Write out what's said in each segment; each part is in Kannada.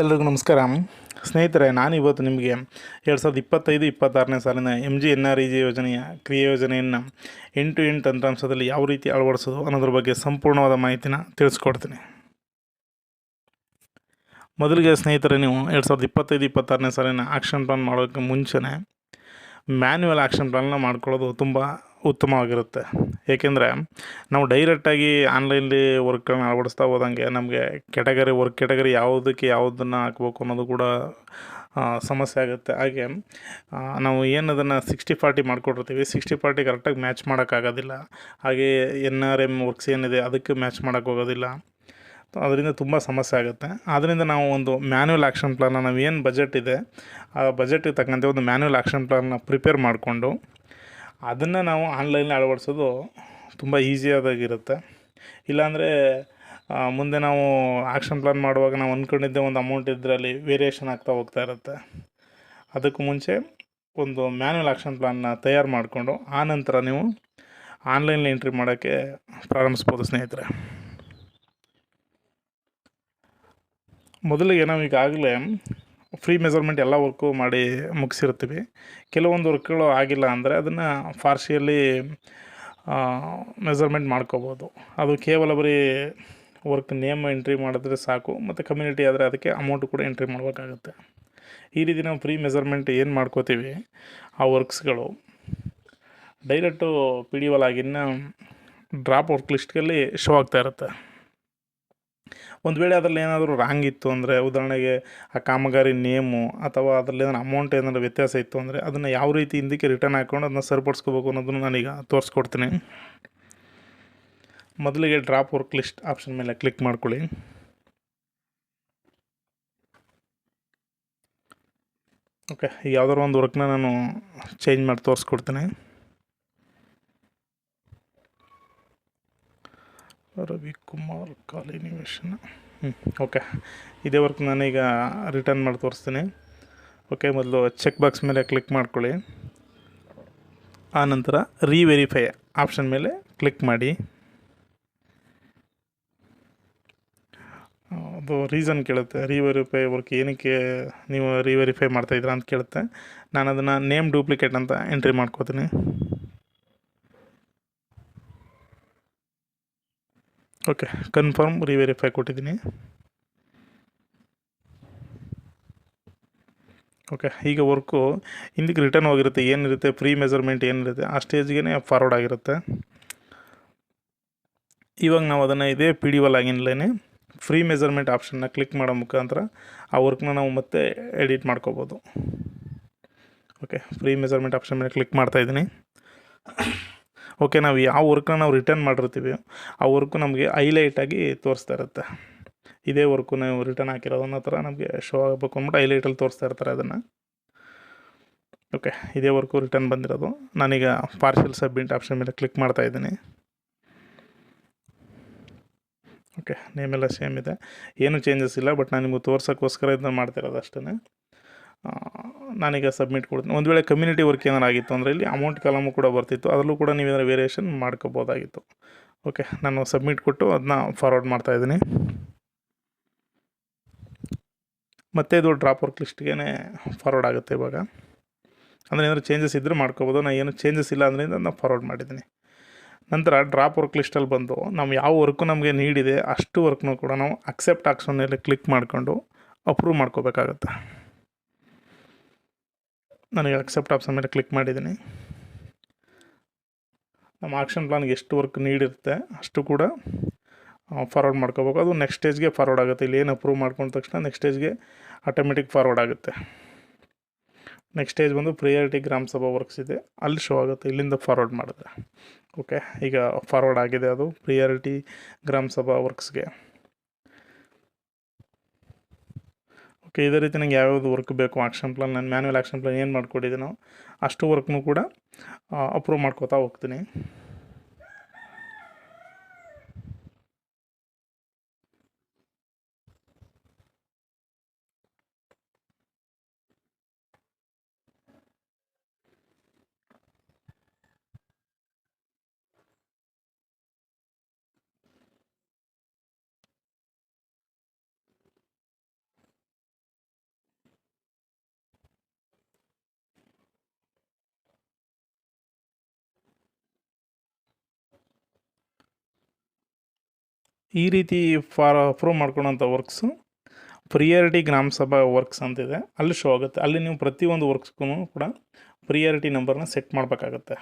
ಎಲ್ರಿಗೂ ನಮಸ್ಕಾರ. ಸ್ನೇಹಿತರೆ, ನಾನು ಇವತ್ತು ನಿಮಗೆ ಎರಡು ಸಾವಿರದ ಇಪ್ಪತ್ತೈದು, ಇಪ್ಪತ್ತಾರನೇ ಸಾಲಿನ M G N R E G ಯೋಜನೆಯ ಕ್ರಿಯೆ ಯೋಜನೆಯನ್ನು ಎಂಟು ಎಂಟು ತಂತ್ರಾಂಶದಲ್ಲಿ ಯಾವ ರೀತಿ ಅಳವಡಿಸೋದು ಅನ್ನೋದ್ರ ಬಗ್ಗೆ ಸಂಪೂರ್ಣವಾದ ಮಾಹಿತಿನ ತಿಳಿಸ್ಕೊಡ್ತೀನಿ. ಮೊದಲಿಗೆ ಸ್ನೇಹಿತರೆ, ನೀವು ಎರಡು ಸಾವಿರದ ಇಪ್ಪತ್ತೈದು, ಇಪ್ಪತ್ತಾರನೇ ಸಾಲಿನ ಆಕ್ಷನ್ ಪ್ಲಾನ್ ಮಾಡೋಕ್ಕೆ ಮುಂಚೆನೇ ಮ್ಯಾನ್ಯುವಲ್ ಆಕ್ಷನ್ ಪ್ಲಾನ್ನ ಮಾಡ್ಕೊಳ್ಳೋದು ತುಂಬ ಉತ್ತಮವಾಗಿರುತ್ತೆ. ಏಕೆಂದರೆ ನಾವು ಡೈರೆಕ್ಟಾಗಿ ಆನ್ಲೈನಲ್ಲಿ ವರ್ಕ್ಗಳನ್ನ ಅಳವಡಿಸ್ತಾ ಹೋದಂಗೆ ನಮಗೆ ಕೆಟಗರಿ ವರ್ಕ್ ಕೆಟಗರಿ ಯಾವುದಕ್ಕೆ ಯಾವುದನ್ನು ಹಾಕ್ಬೇಕು ಅನ್ನೋದು ಕೂಡ ಸಮಸ್ಯೆ ಆಗುತ್ತೆ. ಹಾಗೆ ನಾವು ಏನು ಅದನ್ನು ಸಿಕ್ಸ್ಟಿ ಫಾರ್ಟಿ ಮಾಡ್ಕೊಟ್ಟಿರ್ತೀವಿ ಸಿಕ್ಸ್ಟಿ ಫಾರ್ಟಿ ಕರೆಕ್ಟಾಗಿ ಮ್ಯಾಚ್ ಮಾಡೋಕ್ಕಾಗೋದಿಲ್ಲ ಹಾಗೆ ಎನ್ ಆರ್ ಎಂ ವರ್ಕ್ಸ್ ಏನಿದೆ ಅದಕ್ಕೆ ಮ್ಯಾಚ್ ಮಾಡೋಕ್ಕೋಗೋದಿಲ್ಲ ಅದರಿಂದ ತುಂಬ ಸಮಸ್ಯೆ ಆಗುತ್ತೆ. ಆದ್ದರಿಂದ ನಾವು ಒಂದು ಮ್ಯಾನ್ಯುವಲ್ ಆ್ಯಕ್ಷನ್ ಪ್ಲಾನ್ನ ನಾವು ಏನು ಬಜೆಟ್ ಇದೆ, ಆ ಬಜೆಟಿಗೆ ತಕ್ಕಂತೆ ಒಂದು ಮ್ಯಾನ್ಯುವಲ್ ಆ್ಯಕ್ಷನ್ ಪ್ಲಾನ್ನ ಪ್ರಿಪೇರ್ ಮಾಡಿಕೊಂಡು ಅದನ್ನು ನಾವು ಆನ್ಲೈನಲ್ಲಿ ಅಳವಡಿಸೋದು ತುಂಬ ಈಸಿಯಾದಾಗಿರುತ್ತೆ ಇಲ್ಲಾಂದರೆ ಮುಂದೆ ನಾವು ಆ್ಯಕ್ಷನ್ ಪ್ಲಾನ್ ಮಾಡುವಾಗ ನಾವು ಅಂದ್ಕೊಂಡಿದ್ದೆ ಒಂದು ಅಮೌಂಟ್ ಇದರಲ್ಲಿ ವೇರಿಯೇಷನ್ ಆಗ್ತಾ ಹೋಗ್ತಾ ಇರುತ್ತೆ. ಅದಕ್ಕೂ ಮುಂಚೆ ಒಂದು ಮ್ಯಾನ್ಯಲ್ ಆ್ಯಕ್ಷನ್ ಪ್ಲಾನ್ನ ತಯಾರು ಮಾಡಿಕೊಂಡು, ಆ ನಂತರ ನೀವು ಆನ್ಲೈನಲ್ಲಿ ಎಂಟ್ರಿ ಮಾಡೋಕ್ಕೆ ಪ್ರಾರಂಭಿಸ್ಬೋದು ಸ್ನೇಹಿತರೆ. ಮೊದಲಿಗೆ ನಾವು ಈಗಾಗಲೇ ಫ್ರೀ ಮೆಜರ್ಮೆಂಟ್ ಎಲ್ಲ ವರ್ಕು ಮಾಡಿ ಮುಗಿಸಿರ್ತೀವಿ. ಕೆಲವೊಂದು ವರ್ಕ್ಗಳು ಆಗಿಲ್ಲ ಅಂದರೆ ಅದನ್ನು ಫಾರ್ಸಿಯಲ್ಲಿ ಮೆಜರ್ಮೆಂಟ್ ಮಾಡ್ಕೋಬೋದು. ಅದು ಕೇವಲ ಬರೀ ವರ್ಕ್ ನೇಮ್ ಎಂಟ್ರಿ ಮಾಡಿದ್ರೆ ಸಾಕು, ಮತ್ತು ಕಮ್ಯುನಿಟಿ ಆದರೆ ಅದಕ್ಕೆ ಅಮೌಂಟ್ ಕೂಡ ಎಂಟ್ರಿ ಮಾಡಬೇಕಾಗುತ್ತೆ. ಈ ರೀತಿ ನಾವು ಫ್ರೀ ಮೆಜರ್ಮೆಂಟ್ ಏನು ಮಾಡ್ಕೋತೀವಿ, ಆ ವರ್ಕ್ಸ್ಗಳು ಡೈರೆಕ್ಟು ಪಿ ಡಿ ಒಲ್ ಆಗಿನ ಡ್ರಾಪ್ ವರ್ಕ್ ಲಿಸ್ಟ್ಗಲ್ಲಿ ಶೋ ಆಗ್ತಾ ಇರುತ್ತೆ. ಒಂದು ವೇಳೆ ಅದರಲ್ಲಿ ಏನಾದರೂ ರಾಂಗ್ ಇತ್ತು ಅಂದರೆ ಉದಾಹರಣೆಗೆ ಆ ಕಾಮಗಾರಿ ನೇಮು ಅಥವಾ ಅದರಲ್ಲಿ ಏನಾದ್ರು ಅಮೌಂಟ್ ಏನಾದರೂ ವ್ಯತ್ಯಾಸ ಇತ್ತು ಅಂದರೆ ಅದನ್ನು ಯಾವ ರೀತಿ ಹಿಂದಕ್ಕೆ ರಿಟರ್ನ್ ಹಾಕ್ಕೊಂಡು ಅದನ್ನ ಸರಿಪಡಿಸ್ಕೋಬೇಕು ಅನ್ನೋದನ್ನು ನಾನೀಗ ತೋರಿಸ್ಕೊಡ್ತೀನಿ. ಮೊದಲಿಗೆ ಡ್ರಾಪ್ ವರ್ಕ್ ಲಿಸ್ಟ್ ಆಪ್ಷನ್ ಮೇಲೆ ಕ್ಲಿಕ್ ಮಾಡ್ಕೊಳ್ಳಿ. ಓಕೆ ಯಾವ್ದಾದ್ರು ಒಂದು ವರ್ಕ್ನ ನಾನು ಚೇಂಜ್ ಮಾಡಿ ತೋರಿಸ್ಕೊಡ್ತೀನಿ. ರವಿಕುಮಾರ್ ಕಾಲಿನಿವೇಶನ ಹ್ಞೂ ಓಕೆ ಇದೇ ವರ್ಕ್ ನಾನೀಗ ರಿಟರ್ನ್ ಮಾಡಿ ತೋರಿಸ್ತೀನಿ. ಓಕೆ ಮೊದಲು ಚೆಕ್ ಬಾಕ್ಸ್ ಮೇಲೆ ಕ್ಲಿಕ್ ಮಾಡ್ಕೊಳ್ಳಿ. ಆನಂತರ ನಂತರ ರೀವೆರಿಫೈ ಆಪ್ಷನ್ ಮೇಲೆ ಕ್ಲಿಕ್ ಮಾಡಿ. ಅದು ರೀಸನ್ ಕೇಳುತ್ತೆ. ರೀವೆರಿಫೈ ವರ್ಕ್ ಏನಕ್ಕೆ ನೀವು ರೀವೆರಿಫೈ ಮಾಡ್ತಾಯಿದ್ದೀರಾ ಅಂತ ಕೇಳುತ್ತೆ. ನಾನು ಅದನ್ನು ನೇಮ್ ಡೂಪ್ಲಿಕೇಟ್ ಅಂತ ಎಂಟ್ರಿ ಮಾಡ್ಕೋತೀನಿ. ಓಕೆ ಕನ್ಫರ್ಮ್ ರಿವೆರಿಫೈ ಕೊಟ್ಟಿದ್ದೀನಿ. ಓಕೆ ಈಗ ವರ್ಕು ಹಿಂದಕ್ಕೆ ರಿಟರ್ನ್ ಹೋಗಿರುತ್ತೆ, ಏನಿರುತ್ತೆ ಫ್ರೀ ಮೆಜರ್ಮೆಂಟ್ ಏನಿರುತ್ತೆ, ಆ ಸ್ಟೇಜ್ಗೆ ಫಾರ್ವರ್ಡ್ ಆಗಿರುತ್ತೆ. ಇವಾಗ ನಾವು ಅದನ್ನು ಇದೇ ಪಿ ಡಿ ಒಲ್ ಆಗಿನ್ಲೇ ಫ್ರೀ ಮೆಜರ್ಮೆಂಟ್ ಆಪ್ಷನ್ನ ಕ್ಲಿಕ್ ಮಾಡೋ ಮುಖಾಂತರ ಆ ವರ್ಕ್ನ ನಾವು ಮತ್ತೆ ಎಡಿಟ್ ಮಾಡ್ಕೋಬೋದು. ಓಕೆ ಫ್ರೀ ಮೆಜರ್ಮೆಂಟ್ ಆಪ್ಷನ್ ಮೇಲೆ ಕ್ಲಿಕ್ ಮಾಡ್ತಾಯಿದ್ದೀನಿ ಓಕೆ ನಾವು ಯಾವ ವರ್ಕ್ನ ನಾವು ರಿಟರ್ನ್ ಮಾಡಿರ್ತೀವಿ, ಆ ವರ್ಕು ನಮಗೆ ಹೈಲೈಟಾಗಿ ತೋರಿಸ್ತಾ ಇರುತ್ತೆ. ಇದೇ ವರ್ಕು ನಾವು ರಿಟರ್ನ್ ಹಾಕಿರೋದು ಅನ್ನೋ ಥರ ನಮಗೆ ಶೋ ಆಗಬೇಕು ಅಂದ್ಬಿಟ್ಟು ಹೈಲೈಟಲ್ಲಿ ತೋರಿಸ್ತಾ ಇರ್ತಾರೆ ಅದನ್ನು. ಓಕೆ ಇದೇ ವರ್ಕು ರಿಟರ್ನ್ ಬಂದಿರೋದು. ನಾನೀಗ ಪಾರ್ಷಲ್ ಸಬ್ಮಿಟ್ ಆಪ್ಷನ್ ಮೇಲೆ ಕ್ಲಿಕ್ ಮಾಡ್ತಾ ಇದ್ದೀನಿ. ಓಕೆ ನೇಮೆಲ್ಲ ಸೇಮ್ ಇದೆ. ಏನು ಚೇಂಜಸ್ ಇಲ್ಲ ಬಟ್ ನಾನು ನಿಮಗೆ ತೋರ್ಸೋಕ್ಕೋಸ್ಕರ ಇದನ್ನ ಮಾಡ್ತಿರೋದು ಅಷ್ಟೇ ನಾನೀಗ ಸಬ್ಮಿಟ್ ಕೊಡ್ತೀನಿ. ಒಂದು ವೇಳೆ ಕಮ್ಯುನಿಟಿ ವರ್ಕ್ ಏನಾರು ಆಗಿತ್ತು ಅಂದರೆ ಇಲ್ಲಿ ಅಮೌಂಟ್ ಕಾಲಮು ಕೂಡ ಬರ್ತಿತ್ತು. ಅದರಲ್ಲೂ ಕೂಡ ನೀವೇನಾದ್ರು ವೇರಿಯೇಷನ್ ಮಾಡ್ಕೋಬೋದಾಗಿತ್ತು. ಓಕೆ ನಾನು ಸಬ್ಮಿಟ್ ಕೊಟ್ಟು ಅದನ್ನ ಫಾರ್ವರ್ಡ್ ಮಾಡ್ತಾಯಿದ್ದೀನಿ ಮತ್ತೆ ಇದು ಡ್ರಾಪ್ ವರ್ಕ್ ಲಿಸ್ಟ್ಗೆ ಫಾರ್ವರ್ಡ್ ಆಗುತ್ತೆ ಇವಾಗ. ಅಂದರೆ ಏನಾದರೂ ಚೇಂಜಸ್ ಇದ್ದರೆ ಮಾಡ್ಕೋಬೋದು. ನಾನು ಏನು ಚೇಂಜಸ್ ಇಲ್ಲ ಅಂದ್ರಿಂದ ಅದನ್ನ ಫಾರ್ವರ್ಡ್ ಮಾಡಿದ್ದೀನಿ. ನಂತರ ಡ್ರಾಪ್ ವರ್ಕ್ ಲಿಸ್ಟಲ್ಲಿ ಬಂದು ನಾವು ಯಾವ ವರ್ಕು ನಮಗೆ ನೀಡಿದೆ ಅಷ್ಟು ವರ್ಕ್ನೂ ಕೂಡ ನಾವು ಅಕ್ಸೆಪ್ಟ್ ಆಪ್ಷನ್ ಮೇಲೆ ಕ್ಲಿಕ್ ಮಾಡಿಕೊಂಡು ಅಪ್ರೂವ್ ಮಾಡ್ಕೋಬೇಕಾಗತ್ತೆ. ನನಗೆ ಅಕ್ಸೆಪ್ಟ್ ಆಪ್ಷನ್ ಮೇಲೆ ಕ್ಲಿಕ್ ಮಾಡಿದ್ದೀನಿ. ನಮ್ಮ ಆಕ್ಷನ್ ಪ್ಲಾನ್ಗೆ ಎಷ್ಟು ವರ್ಕ್ ನೀಡಿರುತ್ತೆ ಅಷ್ಟು ಕೂಡ ಫಾರ್ವರ್ಡ್ ಮಾಡ್ಕೋಬೇಕು. ಅದು ನೆಕ್ಸ್ಟ್ ಸ್ಟೇಜ್ಗೆ ಫಾರ್ವರ್ಡ್ ಆಗುತ್ತೆ. ಇಲ್ಲಿ ಏನು ಅಪ್ರೂವ್ ಮಾಡ್ಕೊಂಡ ತಕ್ಷಣ ನೆಕ್ಸ್ಟ್ ಸ್ಟೇಜ್ಗೆ ಆಟೋಮೆಟಿಕ್ ಫಾರ್ವರ್ಡ್ ಆಗುತ್ತೆ. ನೆಕ್ಸ್ಟ್ ಸ್ಟೇಜ್ ಬಂದು ಪ್ರಿಯಾರಿಟಿ ಗ್ರಾಮ ಸಭಾ ವರ್ಕ್ಸ್ ಇದೆ. ಅಲ್ಲಿ ಶೋ ಆಗುತ್ತೆ, ಇಲ್ಲಿಂದ ಫಾರ್ವರ್ಡ್ ಮಾಡಿದ್ರೆ. ಓಕೆ ಈಗ ಫಾರ್ವರ್ಡ್ ಆಗಿದೆ ಅದು ಪ್ರಿಯಾರಿಟಿ ಗ್ರಾಮ ಸಭಾ ವರ್ಕ್ಸ್ಗೆ ಓಕೆ, ಇದೇ ರೀತಿ ನಂಗೆ ಯಾವ್ಯಾವ್ದು ವರ್ಕ್ ಬೇಕು ಆಕ್ಷನ್ ಪ್ಲಾನ್ ನಾನು ಮ್ಯಾನ್ಯಲ್ ಆ್ಯಕ್ಷನ್ ಪ್ಲಾನ್ ಏನು ಮಾಡ್ಕೊಟ್ಟಿದ್ದೀನೋ ಅಷ್ಟು ವರ್ಕ್ನೂ ಕೂಡ ಅಪ್ರೂವ್ ಮಾಡ್ಕೋತಾ ಹೋಗ್ತೀನಿ. ಈ ರೀತಿ for, approve ಮಾಡ್ಕೊಳೋಂಥ works priority grama sabha works ಅಂತಿದೆ. ಅಲ್ಲಿ ಶೋ ಆಗುತ್ತೆ. ಅಲ್ಲಿ ನೀವು ಪ್ರತಿಯೊಂದು ವರ್ಕ್ಸ್ಗೂ ಕೂಡ ಪ್ರಿಯಾರಿಟಿ ನಂಬರ್ನ ಸೆಟ್ ಮಾಡಬೇಕಾಗತ್ತೆ.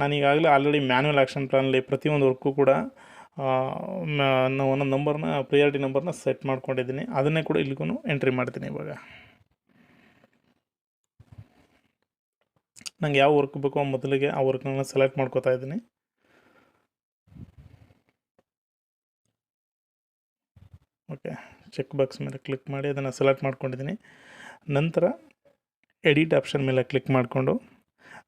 ನಾನು ಈಗಾಗಲೇ ಆಲ್ರೆಡಿ ಮ್ಯಾನ್ಯಲ್ ಆ್ಯಕ್ಷನ್ ಪ್ಲಾನಲ್ಲಿ ಪ್ರತಿಯೊಂದು ವರ್ಕು ಕೂಡ ನಾವು ಒಂದೊಂದು ನಂಬರ್ನ ಪ್ರಿಯಾರಿಟಿ ನಂಬರ್ನ ಸೆಟ್ ಮಾಡ್ಕೊಂಡಿದ್ದೀನಿ. ಅದನ್ನೇ ಕೂಡ ಇಲ್ಲಿಗೂ ಎಂಟ್ರಿ ಮಾಡ್ತೀನಿ ಇವಾಗ. ನಂಗೆ ಯಾವ ವರ್ಕ್ ಬೇಕೋ ಮೊದಲಿಗೆ ಆ ವರ್ಕ್ನ ಸೆಲೆಕ್ಟ್ ಮಾಡ್ಕೋತಾ ಇದ್ದೀನಿ. ಓಕೆ ಚೆಕ್ ಬಾಕ್ಸ್ ಮೇಲೆ ಕ್ಲಿಕ್ ಮಾಡಿ ಅದನ್ನು ಸೆಲೆಕ್ಟ್ ಮಾಡ್ಕೊಂಡಿದ್ದೀನಿ ನಂತರ ಎಡಿಟ್ ಆಪ್ಷನ್ ಮೇಲೆ ಕ್ಲಿಕ್ ಮಾಡಿಕೊಂಡು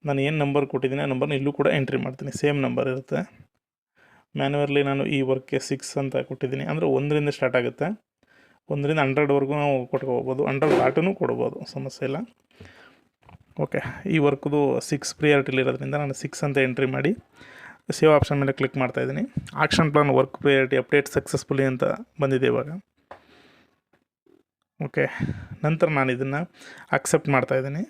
ನಾನು ಏನು ನಂಬರ್ ಕೊಟ್ಟಿದ್ದೀನಿ ಆ ನಂಬರ್ನ ಇಲ್ಲೂ ಕೂಡ ಎಂಟ್ರಿ ಮಾಡ್ತೀನಿ. ಸೇಮ್ ನಂಬರ್ ಇರುತ್ತೆ. ಮ್ಯಾನ್ಯರ್ಲಿ ನಾನು ಈ ವರ್ಕ್ಗೆ ಸಿಕ್ಸ್ ಅಂತ ಕೊಟ್ಟಿದ್ದೀನಿ ಅಂದರೆ ಒಂದರಿಂದ ಸ್ಟಾರ್ಟ್ ಆಗುತ್ತೆ. ಒಂದರಿಂದ ಹಂಡ್ರೆಡ್ವರೆಗೂ ನಾವು ಕೊಟ್ಕೋಬೋದು ಹಂಡ್ರೆಡ್ ದಾಟೂ ಕೊಡ್ಬೋದು, ಸಮಸ್ಯೆ ಇಲ್ಲ. ಓಕೆ, ಈ ವರ್ಕ್ದು ಸಿಕ್ಸ್ ಪ್ರಿಯಾರಿಟಿಲಿರೋದ್ರಿಂದ ನಾನು ಸಿಕ್ಸ್ ಅಂತ ಎಂಟ್ರಿ ಮಾಡಿ ಸೇವ್ ಆಪ್ಷನ್ ಮೇಲೆ ಕ್ಲಿಕ್ ಮಾಡ್ತಾ ಇದ್ದೀನಿ. Action plan work priority update successfully ಅಂತ ಬಂದಿದೆ ಇವಾಗ. ಓಕೆ, ನಂತರ ನಾನು ಇದನ್ನು ಅಕ್ಸೆಪ್ಟ್ ಮಾಡ್ತಾ ಇದ್ದೀನಿ.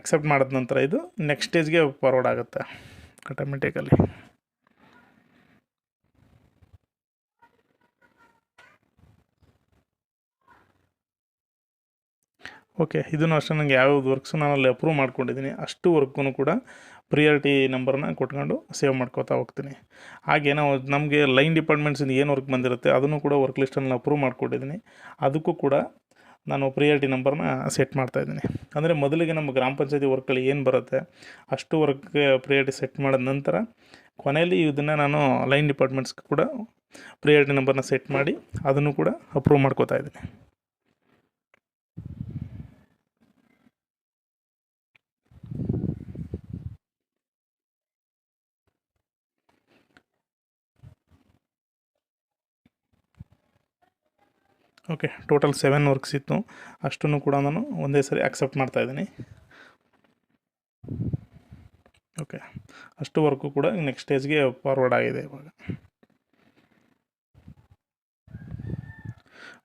ಅಕ್ಸೆಪ್ಟ್ ಮಾಡಿದ ನಂತರ ಇದು ನೆಕ್ಸ್ಟ್ ಸ್ಟೇಜ್ಗೆ ಫಾರ್ವರ್ಡ್ ಆಗುತ್ತೆ ಆಟೋಮೆಟಿಕಲಿ ಓಕೆ, ಇದನ್ನು ಅಷ್ಟೇ ನನಗೆ ಯಾವ್ಯಾವ್ದು ವರ್ಕ್ಸು ನಾನು ಅಲ್ಲಿ ಅಪ್ರೂವ್ ಮಾಡ್ಕೊಂಡಿದ್ದೀನಿ. ಅಷ್ಟು ವರ್ಕ್ಗೂ ಕೂಡ ಪ್ರಿಯಾರಿಟಿ ನಂಬರ್ನ ಕೊಟ್ಕೊಂಡು ಸೇವ್ ಮಾಡ್ಕೋತಾ ಹೋಗ್ತೀನಿ. ಹಾಗೆ ನಾವು ನಮಗೆ ಲೈನ್ ಡಿಪಾರ್ಟ್ಮೆಂಟ್ಸಿಂದ ಏನು ವರ್ಕ್ ಬಂದಿರುತ್ತೆ ಅದನ್ನು ಕೂಡ ವರ್ಕ್ ಲಿಸ್ಟನ್ನು ಅಪ್ರೂವ್ ಮಾಡ್ಕೊಂಡಿದ್ದೀನಿ ಅದಕ್ಕೂ ಕೂಡ ನಾನು ಪ್ರಿಯಾರಿಟಿ ನಂಬರ್ನ ಸೆಟ್ ಮಾಡ್ತಾಯಿದ್ದೀನಿ ಅಂದರೆ ಮೊದಲಿಗೆ ನಮ್ಮ ಗ್ರಾಮ ಪಂಚಾಯತಿ ವರ್ಕ್ಗಳು ಏನು ಬರುತ್ತೆ ಅಷ್ಟು ವರ್ಕ್ಗೆ ಪ್ರಿಯಾರಿಟಿ ಸೆಟ್ ಮಾಡಿದ ನಂತರ ಕೊನೆಯಲ್ಲಿ ಇದನ್ನು ನಾನು ಲೈನ್ ಡಿಪಾರ್ಟ್ಮೆಂಟ್ಸ್ಗೆ ಕೂಡ ಪ್ರಿಯಾರಿಟಿ ನಂಬರ್ನ ಸೆಟ್ ಮಾಡಿ ಅದನ್ನು ಕೂಡ ಅಪ್ರೂವ್ ಮಾಡ್ಕೋತಾ ಇದ್ದೀನಿ. ಓಕೆ, ಟೋಟಲ್ ಸೆವೆನ್ ವರ್ಕ್ಸ್ ಇತ್ತು. ಅಷ್ಟನ್ನು ಕೂಡ ನಾನು ಒಂದೇ ಸರಿ ಅಕ್ಸೆಪ್ಟ್ ಮಾಡ್ತಾ ಇದ್ದೀನಿ. ಓಕೆ, ಅಷ್ಟು ವರ್ಕು ಕೂಡ ನೆಕ್ಸ್ಟ್ ಸ್ಟೇಜ್ಗೆ ಫಾರ್ವರ್ಡ್ ಆಗಿದೆ ಇವಾಗ.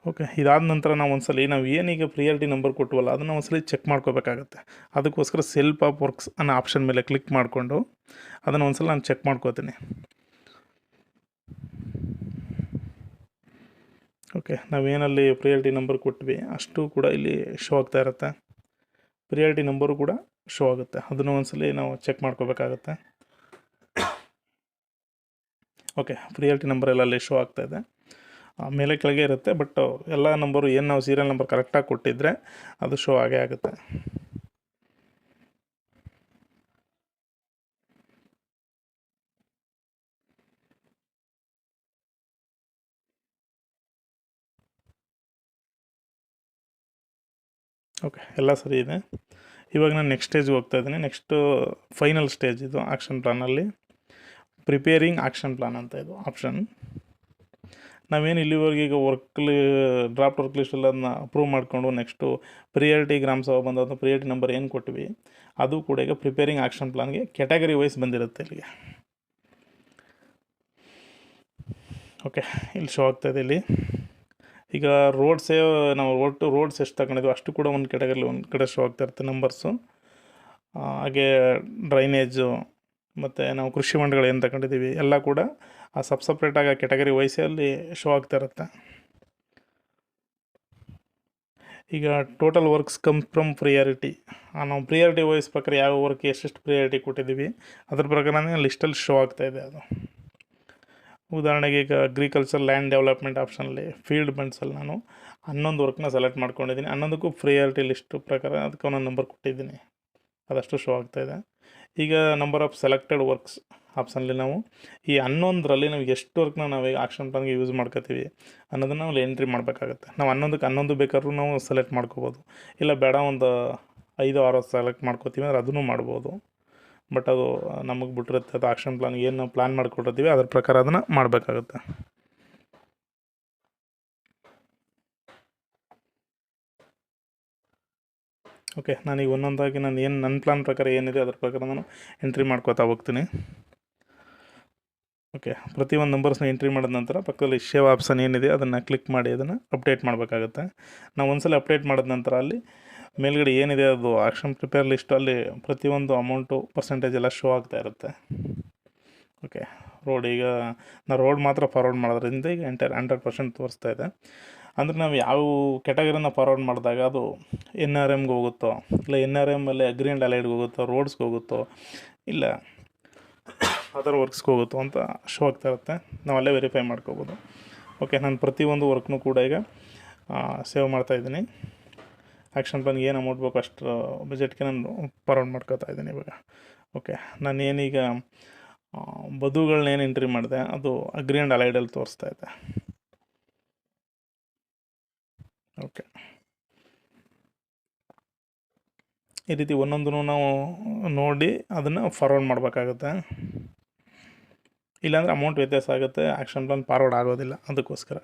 ಓಕೆ, ಇದಾದ ನಂತರ ನಾವು ಒಂದ್ಸಲಿ, ನಾವು ಏನೀಗ ಪ್ರಿಯಾರಿಟಿ ನಂಬರ್ ಕೊಟ್ಟವಲ್ಲ ಅದನ್ನು ಒಂದ್ಸಲಿ ಚೆಕ್ ಮಾಡ್ಕೋಬೇಕಾಗತ್ತೆ. ಅದಕ್ಕೋಸ್ಕರ ಸೆಲ್ಫ್ ಆಫ್ ವರ್ಕ್ಸ್ ಅನ್ನೋ ಆಪ್ಷನ್ ಮೇಲೆ ಕ್ಲಿಕ್ ಮಾಡಿಕೊಂಡು, ಅದನ್ನು ಒಂದ್ಸಲ ನಾನು ಚೆಕ್ ಮಾಡ್ಕೋತೀನಿ. ಓಕೆ, ನಾವೇನಲ್ಲಿ ಪ್ರಿಯಾರಿಟಿ ನಂಬರ್ ಕೊಟ್ವಿ, ಅಷ್ಟು ಕೂಡ ಇಲ್ಲಿ ಶೋ ಆಗ್ತಾ ಇರುತ್ತೆ. ಪ್ರಿಯಾರಿಟಿ ನಂಬರು ಕೂಡ ಶೋ ಆಗುತ್ತೆ. ಅದನ್ನು ಒಂದ್ಸಲಿ ನಾವು ಚೆಕ್ ಮಾಡ್ಕೋಬೇಕಾಗತ್ತೆ. ಓಕೆ ಪ್ರಿಯಾರಿಟಿ ನಂಬರ್ ಎಲ್ಲ ಅಲ್ಲಿ ಶೋ ಆಗ್ತಾ ಇದೆ. ಮೇಲೆ ಕೆಳಗೆ ಇರುತ್ತೆ ಬಟ್ ಎಲ್ಲ ನಂಬರು ಏನು ನಾವು ಸೀರಿಯಲ್ ನಂಬರ್ ಕರೆಕ್ಟಾಗಿ ಕೊಟ್ಟಿದ್ದರೆ ಅದು ಶೋ ಆಗೇ ಆಗುತ್ತೆ. ಓಕೆ ಎಲ್ಲ ಸರಿ ಇದೆ. ಇವಾಗ ನಾನು ನೆಕ್ಸ್ಟ್ ಸ್ಟೇಜ್ಗೆ ಹೋಗ್ತಾ ಇದ್ದೀನಿ. ನೆಕ್ಸ್ಟು ಫೈನಲ್ ಸ್ಟೇಜ್ ಇದು ಆಕ್ಷನ್ ಪ್ಲಾನಲ್ಲಿ ಪ್ರಿಪೇರಿಂಗ್ ಆಕ್ಷನ್ ಪ್ಲಾನ್ ಅಂತ ಇದು ಆಪ್ಷನ್ ನಾವೇನು ಇಲ್ಲಿವರೆಗೆ ಈಗ ವರ್ಕ್ ಡ್ರಾಫ್ಟ್ ವರ್ಕ್ ಲಿಸ್ಟ್ ಎಲ್ಲ ಅದನ್ನ ಅಪ್ರೂವ್ ಮಾಡಿಕೊಂಡು ನೆಕ್ಸ್ಟು ಪ್ರಿಯಾರಿಟಿ ಗ್ರಾಮ ಸಭಾ ಬಂದ ಪ್ರಿಯಾರಿಟಿ ನಂಬರ್ ಏನು ಕೊಟ್ವಿ, ಅದು ಕೂಡ ಈಗ ಪ್ರಿಪೇರಿಂಗ್ ಆಕ್ಷನ್ ಪ್ಲಾನ್ಗೆ ಕ್ಯಾಟಗರಿ ವೈಸ್ ಬಂದಿರುತ್ತೆ ಇಲ್ಲಿಗೆ. ಓಕೆ ಇಲ್ಲಿ ಶೋ ಆಗ್ತಾ ಇದೆ ಇಲ್ಲಿ. ಈಗ ರೋಡ್ಸೇ ನಾವು ಒಟ್ಟು ರೋಡ್ಸ್ ಎಷ್ಟು ತಗೊಂಡಿದ್ವಿ ಅಷ್ಟು ಕೂಡ ಒಂದು ಕೆಟಗರಿ ಒಂದು ಕಡೆ ಶೋ ಆಗ್ತಾ ಇರುತ್ತೆ ನಂಬರ್ಸು ಹಾಗೆ ಡ್ರೈನೇಜು ಮತ್ತು ನಾವು ಕೃಷಿ ಹೊಂಡಗಳು ಏನು ತಗೊಂಡಿದ್ದೀವಿ, ಎಲ್ಲ ಕೂಡ ಆ ಸಬ್ ಸಪ್ರೇಟಾಗಿ ಆ ಕೆಟಗರಿ ವಯಸ್ಸಲ್ಲಿ ಶೋ ಆಗ್ತಾ ಇರುತ್ತೆ. ಈಗ total works come from priority ನಾವು ಪ್ರಿಯಾರಿಟಿ ವಯಸ್ಸು ಪ್ರಕಾರ ಯಾವ ವರ್ಕ್ ಎಷ್ಟೆಷ್ಟು ಪ್ರಿಯಾರಿಟಿ ಕೊಟ್ಟಿದ್ದೀವಿ, ಅದ್ರ ಪ್ರಕಾರನೇ ಲಿಸ್ಟಲ್ಲಿ ಶೋ ಆಗ್ತಾಯಿದೆ ಅದು. ಉದಾಹರಣೆಗೆ ಈಗ ಅಗ್ರಿಕಲ್ಚರ್ ಲ್ಯಾಂಡ್ ಡೆವಲಪ್ಮೆಂಟ್ ಆಪ್ಷನಲ್ಲಿ ಫೀಲ್ಡ್ ಬಂಡ್ಸಲ್ಲಿ ನಾನು ಹನ್ನೊಂದು ವರ್ಕ್ನ ಸೆಲೆಕ್ಟ್ ಮಾಡ್ಕೊಂಡಿದ್ದೀನಿ. ಹನ್ನೊಂದಕ್ಕೂ ಪ್ರಿಯಾರಿಟಿ ಲಿಸ್ಟ್ ಪ್ರಕಾರ ಅದಕ್ಕೆ ಒಂದೊಂದು ನಂಬರ್ ಕೊಟ್ಟಿದ್ದೀನಿ. ಅದಷ್ಟು ಶೋ ಆಗ್ತಾ ಇದೆ. ಈಗ ನಂಬರ್ ಆಫ್ ಸೆಲೆಕ್ಟೆಡ್ ವರ್ಕ್ಸ್ ಆಪ್ಷನಲ್ಲಿ ನಾವು ಈ ಹನ್ನೊಂದರಲ್ಲಿ ನಾವು ಎಷ್ಟು ವರ್ಕ್ನ ನಾವು ಆಕ್ಷನ್ ಪ್ಲಾನ್ಗೆ ಯೂಸ್ ಮಾಡ್ಕೋತೀವಿ ಅನ್ನೋದನ್ನು ನಾವು ಎಂಟ್ರಿ ಮಾಡಬೇಕಾಗತ್ತೆ. ನಾವು ಹನ್ನೊಂದಕ್ಕೆ ಹನ್ನೊಂದು ಬೇಕಾದ್ರೂ ನಾವು ಸೆಲೆಕ್ಟ್ ಮಾಡ್ಕೋಬೋದು. ಇಲ್ಲ ಬೇಡ ಒಂದು ಐದು, ಆರು ಸೆಲೆಕ್ಟ್ ಮಾಡ್ಕೋತೀವಿ ಅಂದ್ರೆ ಅದನ್ನು ಮಾಡ್ಬೋದು. ಬಟ್ ಅದು ನಮಗೆ ಬಿಟ್ಟಿರುತ್ತೆ, ಅದು ಆಕ್ಷನ್ ಪ್ಲಾನ್ ಏನು ಪ್ಲ್ಯಾನ್ ಮಾಡಿಕೊಟ್ಟಿರ್ತೀವಿ, ಅದ್ರ ಪ್ರಕಾರ ಅದನ್ನು ಮಾಡಬೇಕಾಗುತ್ತೆ. ಓಕೆ ನಾನೀಗ ಒಂದೊಂದಾಗಿ ನಾನು ಏನು ನನ್ನ ಪ್ಲಾನ್ ಪ್ರಕಾರ ಏನಿದೆ, ಅದ್ರ ಪ್ರಕಾರ ನಾನು ಎಂಟ್ರಿ ಮಾಡ್ಕೋತಾ ಹೋಗ್ತೀನಿ. ಓಕೆ ಪ್ರತಿ ಪ್ರತಿಯೊಂದು ನಂಬರ್ಸ್ನ ಎಂಟ್ರಿ ಮಾಡಿದ ನಂತರ ಪಕ್ಕದಲ್ಲಿ ಶೇವ್ ಆಪ್ಷನ್ ಏನಿದೆ, ಅದನ್ನು ಕ್ಲಿಕ್ ಮಾಡಿ, ಅದನ್ನು ಅಪ್ಡೇಟ್ ಮಾಡಬೇಕಾಗುತ್ತೆ. ನಾವು ಒಂದ್ಸಲ ಅಪ್ಡೇಟ್ ಮಾಡಿದ ನಂತರ ಅಲ್ಲಿ ಮೇಲ್ಗಡೆ ಏನಿದೆ ಅದು ಆಕ್ಷನ್ ಪ್ರಿಪೇರ್ ಲಿಸ್ಟ್ ಅಲ್ಲಿ ಪ್ರತಿಯೊಂದು ಅಮೌಂಟು ಪರ್ಸೆಂಟೇಜ್ ಎಲ್ಲ ಶೋ ಆಗ್ತಾ ಇರುತ್ತೆ. ಓಕೆ ರೋಡ್ ಈಗ ನಾವು ರೋಡ್ ಮಾತ್ರ ಫಾರ್ವರ್ಡ್ ಮಾಡೋದ್ರಿಂದ ಈಗ ಎಂಟರ್ ಹಂಡ್ರೆಡ್ ಪರ್ಸೆಂಟ್ ತೋರಿಸ್ತಾ ಇದೆ. ಅಂದರೆ ನಾವು ಯಾವ ಕೆಟಗರಿನ ಫಾರ್ವರ್ಡ್ ಮಾಡಿದಾಗ ಅದು ಎನ್ ಆರ್ ಎಮ್ಗೆ ಹೋಗುತ್ತೋ, ಇಲ್ಲ ಎನ್ ಆರ್ ಎಮ್ಮಲ್ಲಿ ಅಗ್ರಿ ಆ್ಯಂಡ್ ಅಲೈಡ್ಗೆ ಹೋಗುತ್ತೋ ರೋಡ್ಸ್ಗೆ ಹೋಗುತ್ತೋ, ಇಲ್ಲ ಅದರ್ ವರ್ಕ್ಸ್ಗೆ ಹೋಗುತ್ತೋ ಅಂತ ಶೋ ಆಗ್ತಾ ಇರುತ್ತೆ. ನಾವು ಅಲ್ಲೇ ವೆರಿಫೈ ಮಾಡ್ಕೋಬೋದು. ಓಕೆ ನಾನು ಪ್ರತಿಯೊಂದು ವರ್ಕ್ನೂ ಕೂಡ ಈಗ ಸೇವ್ ಮಾಡ್ತಾಯಿದ್ದೀನಿ ಆ್ಯಕ್ಷನ್ ಪ್ಲಾನ್ಗೆ ಏನು ಅಮೌಂಟ್ ಬೇಕು ಅಷ್ಟು ಬಜೆಟ್ಗೆ ನಾನು ಫಾರ್ವರ್ಡ್ ಮಾಡ್ಕೋತಾ ಇದ್ದೀನಿ ಇವಾಗ. ಓಕೆ ನಾನು ಏನೀಗ ಬದುಗಳನ್ನ ಏನು ಎಂಟ್ರಿ ಮಾಡಿದೆ, ಅದು ಅಗ್ರಿ ಆ್ಯಂಡ್ ಅಲೈಡಲ್ಲಿ ತೋರಿಸ್ತಾ ಇದೆ ಓಕೆ ಈ ರೀತಿ ಒಂದೊಂದನ್ನು ನಾವು ನೋಡಿ ಅದನ್ನು ಫಾರ್ವರ್ಡ್ ಮಾಡಬೇಕಾಗುತ್ತೆ. ಇಲ್ಲಾಂದರೆ ಅಮೌಂಟ್ ವ್ಯತ್ಯಾಸ ಆಗುತ್ತೆ ಆ್ಯಕ್ಷನ್ ಪ್ಲಾನ್ ಫಾರ್ವರ್ಡ್ ಆಗೋದಿಲ್ಲ, ಅದಕ್ಕೋಸ್ಕರ.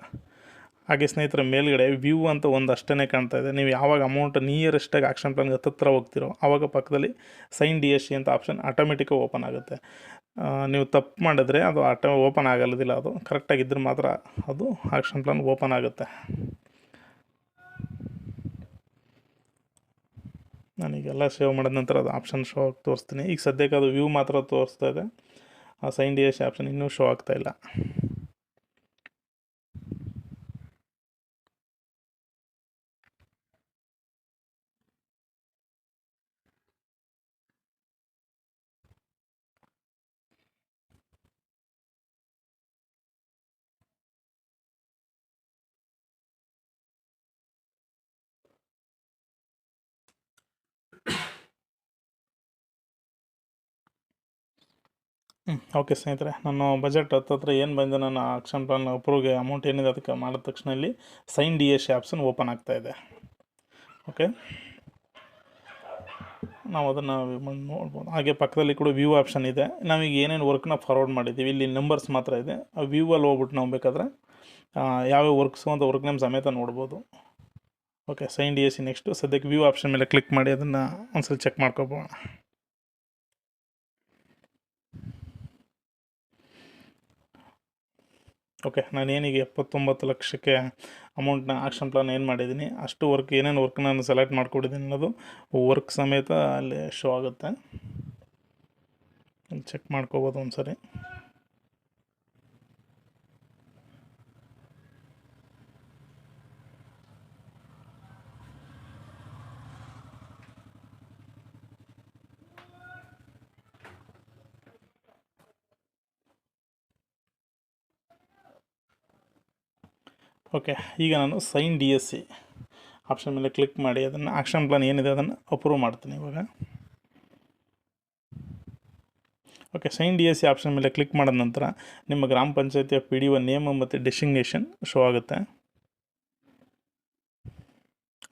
ಹಾಗೆ ಸ್ನೇಹಿತರ, ಮೇಲ್ಗಡೆ ವ್ಯೂ ಅಂತ ಒಂದು ಅಷ್ಟೇ ಕಾಣ್ತಾ ಇದೆ. ನೀವು ಯಾವಾಗ ಅಮೌಂಟ್ ನಿಯರೆಸ್ಟಾಗಿ ಆಕ್ಷನ್ ಪ್ಲಾನ್ಗೆ ಹತ್ತಿರ ಹೋಗ್ತಿರೋ ಆವಾಗ ಪಕ್ಕದಲ್ಲಿ ಸೈನ್ ಡಿ ಎಸ್ ಸಿ ಅಂತ ಆಪ್ಷನ್ ಆಟೋಮೆಟಿಕಾಗಿ ಓಪನ್ ಆಗುತ್ತೆ. ನೀವು ತಪ್ಪು ಮಾಡಿದ್ರೆ ಅದು ಆಟೋ ಓಪನ್ ಆಗಲ್ಲದಿಲ್ಲ ಅದು. ಕರೆಕ್ಟಾಗಿದ್ದರೆ ಮಾತ್ರ ಅದು ಆಕ್ಷನ್ ಪ್ಲಾನ್ ಓಪನ್ ಆಗುತ್ತೆ. ನನಗೆಲ್ಲ ಸೇವ್ ಮಾಡಿದ ನಂತರ ಅದು ಆಪ್ಷನ್ ಶೋ ಆಗಿ ತೋರಿಸ್ತೀನಿ. ಈಗ ಸದ್ಯಕ್ಕೆ ಅದು ವ್ಯೂ ಮಾತ್ರ ತೋರಿಸ್ತಾ ಇದೆ. ಆ ಸೈನ್ ಡಿ ಎಸ್ ಆಪ್ಷನ್ ಇನ್ನೂ ಶೋ ಆಗ್ತಾ ಇಲ್ಲ. ಹ್ಞೂ ಓಕೆ ಸ್ನೇಹಿತರೆ, ನಾನು ಬಜೆಟ್ ಹತ್ರ ಏನು ಬಂದಿದೆ ನನ್ನ ಆಕ್ಷನ್ ಪ್ಲಾನ್ ಅಪ್ರೂವ್ಗೆ ಅಮೌಂಟ್ ಏನಿದೆ ಅದಕ್ಕೆ ಮಾಡಿದ ತಕ್ಷಣ ಇಲ್ಲಿ sign D S option open ಆಗ್ತಾ ಇದೆ. ಓಕೆ? ನಾವು ಅದನ್ನು ನೋಡ್ಬೋದು. ಹಾಗೆ ಪಕ್ಕದಲ್ಲಿ ಕೂಡ ವ್ಯೂ ಆಪ್ಷನ್ ಇದೆ. ನಾವೀಗ ಏನೇನು ವರ್ಕ್ನ ಫಾರ್ವರ್ಡ್ ಮಾಡಿದ್ದೀವಿ, ಇಲ್ಲಿ ನಂಬರ್ಸ್ ಮಾತ್ರ ಇದೆ. ಆ ವ್ಯೂವಲ್ಲಿ ಹೋಗ್ಬಿಟ್ಟು ನಾವು ಬೇಕಾದ್ರೆ ಯಾವ್ಯಾವ ವರ್ಕ್ಸು ಅಂತ ವರ್ಕ್ ನೇಮ್ ಸಮೇತ ನೋಡ್ಬೋದು. Okay sign D S C next ಸದ್ಯಕ್ಕೆ ವ್ಯೂ ಆಪ್ಷನ್ ಮೇಲೆ ಕ್ಲಿಕ್ ಮಾಡಿ ಅದನ್ನು ಒಂದ್ಸಲ ಚೆಕ್ ಮಾಡ್ಕೊಬೋಣ. ಓಕೆ ನಾನು ಏನೀಗ ಎಪ್ಪತ್ತೊಂಬತ್ತು ಲಕ್ಷಕ್ಕೆ ಅಮೌಂಟ್ನ ಆಕ್ಷನ್ ಪ್ಲಾನ್ ಏನು ಮಾಡಿದ್ದೀನಿ, ಅಷ್ಟು ವರ್ಕ್ ಏನೇನು ವರ್ಕ್ ನಾನು ಸೆಲೆಕ್ಟ್ ಮಾಡ್ಕೊಂಡಿದ್ದೀನಿ ಅನ್ನೋದು ವರ್ಕ್ ಸಮೇತ ಅಲ್ಲಿ ಶೋ ಆಗುತ್ತೆ. ಚೆಕ್ ಮಾಡ್ಕೋಬೋದು ಒಂದು ಸರಿ ಓಕೆ ಈಗ ನಾನು sign D S C option ಮೇಲೆ ಕ್ಲಿಕ್ ಮಾಡಿ, ಅದನ್ನು ಆಕ್ಷನ್ ಪ್ಲಾನ್ ಏನಿದೆ ಅದನ್ನು ಅಪ್ರೂವ್ ಮಾಡ್ತೀನಿ ಇವಾಗ. Okay sign D S C option ಮೇಲೆ ಕ್ಲಿಕ್ ಮಾಡಿದ ನಂತರ ನಿಮ್ಮ ಗ್ರಾಮ ಪಂಚಾಯತಿಯ ಪಿ ಡಿ ಒ ನೇಮ್ ಮತ್ತು ಡೆಸಿಗ್ನೇಷನ್ ಶೋ ಆಗುತ್ತೆ.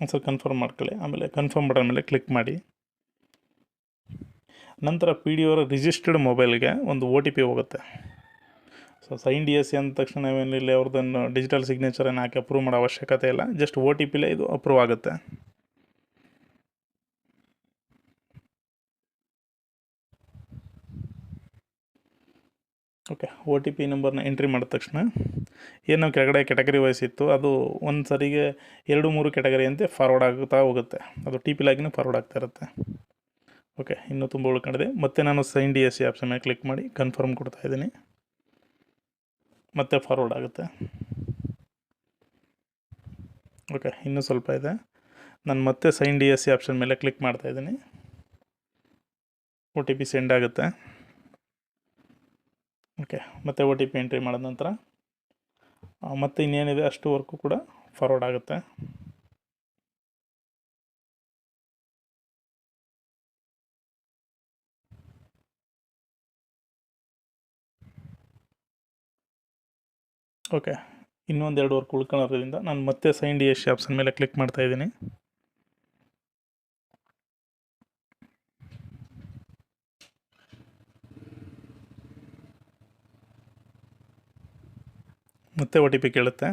ಒಂದ್ಸಲ ಕನ್ಫರ್ಮ್ ಮಾಡ್ಕೊಳ್ಳಿ, ಆಮೇಲೆ ಕನ್ಫರ್ಮ್ ಬಟನ್ ಮೇಲೆ ಕ್ಲಿಕ್ ಮಾಡಿ. ನಂತರ ಪಿ ಡಿ ಒರ ರಿಜಿಸ್ಟರ್ಡ್ ಮೊಬೈಲ್ಗೆ ಒಂದು ಒ ಟಿ ಪಿ ಹೋಗುತ್ತೆ. So sign D S C ಅಂದ ತಕ್ಷಣ ನಾವೇನಿಲ್ಲ ಅವ್ರದ್ದನ್ನು ಡಿಜಿಟಲ್ ಸಿಗ್ನೇಚರನ್ನು ಹಾಕಿ ಅಪ್ರೂವ್ ಮಾಡೋ ಅವಶ್ಯಕತೆ ಇಲ್ಲ. ಜಸ್ಟ್ ಓ ಟಿ ಪಿಲೇ ಇದು ಅಪ್ರೂವ್ ಆಗುತ್ತೆ. ಓಕೆ ಓ ಟಿ ಪಿ ನಂಬರ್ನ ಎಂಟ್ರಿ ಮಾಡಿದ ತಕ್ಷಣ ಏನು ಕೆಳಗಡೆ ಕೆಟಗರಿ ವೈಸ್ ಇತ್ತು. ಅದು ಒಂದು ಸರಿಗೆ ಎರಡು, ಮೂರು ಕೆಟಗರಿ ಅಂತೆ ಫಾರ್ವರ್ಡ್ ಆಗುತ್ತಾ ಹೋಗುತ್ತೆ. ಅದು ಟಿ ಪಿ ಲಾಗಿನೂ ಫಾರ್ವರ್ಡ್ ಆಗ್ತಾ ಇರುತ್ತೆ. ಓಕೆ ಇನ್ನೂ ತುಂಬ ಉಳ್ಕೊಂಡಿದೆ. ಮತ್ತೆ ನಾನು sign D S C option ಮೇಲೆ ಕ್ಲಿಕ್ ಮಾಡಿ ಕನ್ಫರ್ಮ್ ಕೊಡ್ತಾ ಇದ್ದೀನಿ. ಮತ್ತೆ ಫಾರ್ವರ್ಡ್ ಆಗುತ್ತೆ. ಓಕೆ ಇನ್ನೂ ಸ್ವಲ್ಪ ಇದೆ. ನಾನು ಮತ್ತೆ sign D S C option ಮೇಲೆ ಕ್ಲಿಕ್ ಮಾಡ್ತಾ ಇದ್ದೀನಿ. ಒ ಟಿ ಪಿ ಸೆಂಡ್ ಆಗುತ್ತೆ. ಓಕೆ ಮತ್ತೆ ಒ ಟಿ ಪಿ ಎಂಟ್ರಿ ಮಾಡಿದ ನಂತರ ಮತ್ತೆ ಇನ್ನೇನಿದೆ, ಅಷ್ಟು ವರ್ಕು ಕೂಡ ಫಾರ್ವರ್ಡ್ ಆಗುತ್ತೆ. ಓಕೆ. ಇನ್ನೊಂದು ಎರಡು ವರ್ಕ್ ಉಳ್ಕೊಳ್ಳೋದ್ರಿಂದ ನಾನು ಮತ್ತೆ ಸೈನ್ ಡಿ ಎಸ್ ಆಪ್ಷನ್ ಮೇಲೆ ಕ್ಲಿಕ್ ಮಾಡ್ತಾ ಇದ್ದೀನಿ. ಮತ್ತೆ ಒ ಟಿ ಪಿ ಕೇಳುತ್ತೆ.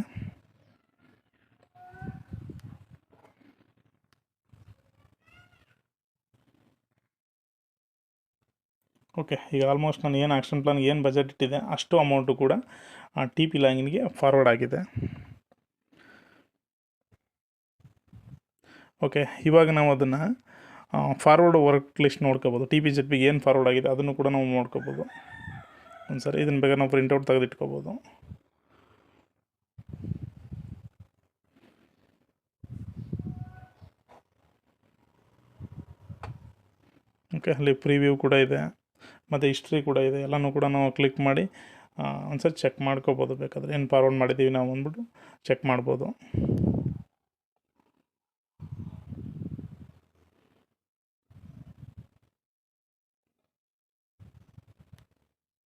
ಓಕೆ, ಈಗ ಆಲ್ಮೋಸ್ಟ್ ನಾನು ಏನು ಆ್ಯಕ್ಷನ್ ಪ್ಲಾನ್ ಏನು ಬಜೆಟ್ ಇಟ್ಟಿದೆ ಅಷ್ಟು ಅಮೌಂಟು ಕೂಡ ಟಿ ಪಿ ಲೈನ್ಗೆ ಫಾರ್ವರ್ಡ್ ಆಗಿದೆ. ಓಕೆ ಇವಾಗ ನಾವು ಅದನ್ನು ಫಾರ್ವರ್ಡ್ ವರ್ಕ್ ಲಿಸ್ಟ್ ನೋಡ್ಕೋಬೋದು. ಟಿ ಪಿ ಜೆಡ್ ಬಿಗೆ ಏನು ಫಾರ್ವರ್ಡ್ ಆಗಿದೆ ಅದನ್ನು ಕೂಡ ನಾವು ನೋಡ್ಕೋಬೋದು. ಒಂದು ಸರಿ ಇದನ್ನು ಬೇಗ ನಾವು ಪ್ರಿಂಟೌಟ್ ತೆಗೆದಿಟ್ಕೋಬೋದು. ಓಕೆ ಅಲ್ಲಿ ಪ್ರಿವ್ಯೂ ಕೂಡ ಇದೆ. ಮತ್ತು ಹಿಸ್ಟ್ರಿ ಕೂಡ ಇದೆ. ಎಲ್ಲನೂ ಕೂಡ ನಾವು ಕ್ಲಿಕ್ ಮಾಡಿ ಒಂದ್ಸರಿ ಚೆಕ್ ಮಾಡ್ಕೋಬೋದು ಬೇಕಾದರೆ. ಏನು ಫಾರ್ವರ್ಡ್ ಮಾಡಿದ್ದೀವಿ ನಾವು ಅಂದ್ಬಿಟ್ಟು ಚೆಕ್ ಮಾಡ್ಬೋದು.